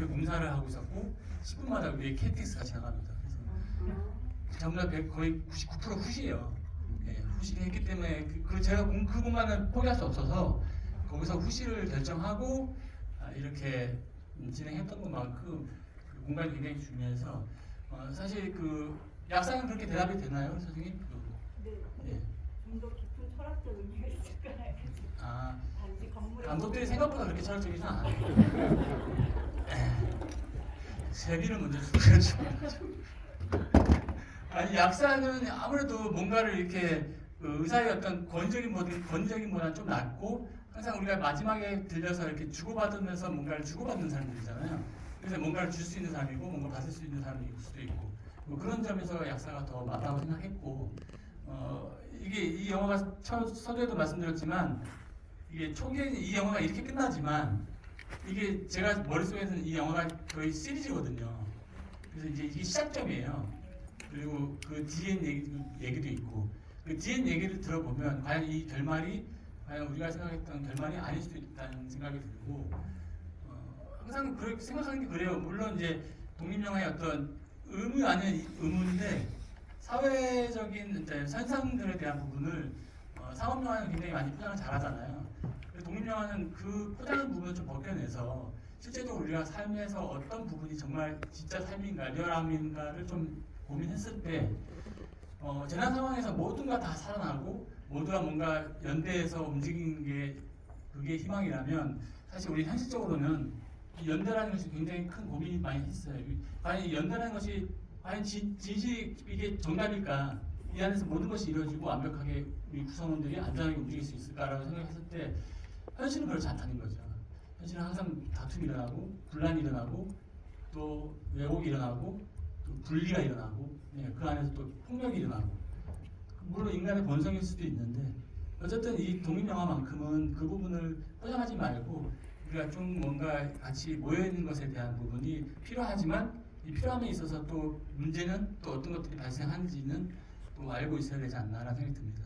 옆에 공사를 하고 있었고 10분마다 위에 KTX가 지나갑니다. 그래서 전부 다 백- 거의 99% 후시예요. 예, 후시를 했기 때문에 그, 그 제가 공, 그 공간을 포기할 수 없어서 거기서 후시를 결정하고 아, 이렇게 음, 진행했던 것만큼 그 공간이 굉장히 중요해서 어, 사실 그 약사는 그렇게 대답이 되나요, 선생님? 그, 네. 예. 좀 더 깊은 철학적 의미가 있을까 해가지고 아 단지 건물에 감독들이 생각보다 그렇게 철학적이진 않아요. 세비를 먼저 주죠. 아니 약사는 아무래도 뭔가를 이렇게 그 의사의 어떤 권위적인 보다 권위적인 보다는 좀 낫고 항상 우리가 마지막에 들려서 이렇게 주고받으면서 뭔가를 주고받는 사람들이잖아요. 그래서 뭔가를 줄 수 있는 사람이고 뭔가 받을 수 있는 사람일 수도 있고 뭐 그런 점에서 약사가 더 맞다고 생각했고 어, 이게 이 영화가 처, 서두에도 말씀드렸지만 이게 초기에는 이 영화가 이렇게 끝나지만 이게 제가 머릿속에서는 이 영화가 거의 시리즈거든요. 그래서 이제 이게 시작점이에요. 그리고 그 뒤엔 얘기, 얘기도 있고 그 뒤엔 얘기를 들어보면 과연 이 결말이 과연 우리가 생각했던 결말이 아닐 수도 있다는 생각이 들고 어, 항상 그렇게 생각하는 게 그래요. 물론 이제 독립영화의 어떤 의무 아닌 의무인데 사회적인 현상들에 대한 부분을 어, 상업영화는 굉장히 많이 포장을 잘하잖아요. 독립영화는 그 포장한 부분을 좀 벗겨내서 실제적으로 우리가 삶에서 어떤 부분이 정말 진짜 삶인가, 리얼함인가를 좀 고민했을 때 어, 재난 상황에서 모두가 다 살아나고 모두가 뭔가 연대해서 움직이는 게 그게 희망이라면 사실 우리 현실적으로는 이 연대라는 것이 굉장히 큰 고민이 많이 했어요. 이- 과연 이 연대라는 것이 과연 진, 진실 이게 정답일까? 이 안에서 모든 것이 이루어지고 완벽하게 우리 구성원들이 안전하게 움직일 수 있을까라고 생각했을 때 현실은 그렇지 않다는 거죠. 현실은 항상 다툼이 일어나고 분란이 일어나고 또 왜곡이 일어나고 또 분리가 일어나고 네, 그 안에서 또 폭력이 일어나고 물론 인간의 본성일 수도 있는데 어쨌든 이 독립영화만큼은 그 부분을 포장하지 말고 우리가 좀 뭔가 같이 모여 있는 것에 대한 부분이 필요하지만 이 필요함에 있어서 또 문제는 또 어떤 것들이 발생하는지는 또 알고 있어야 되지 않나라는 생각이 듭니다.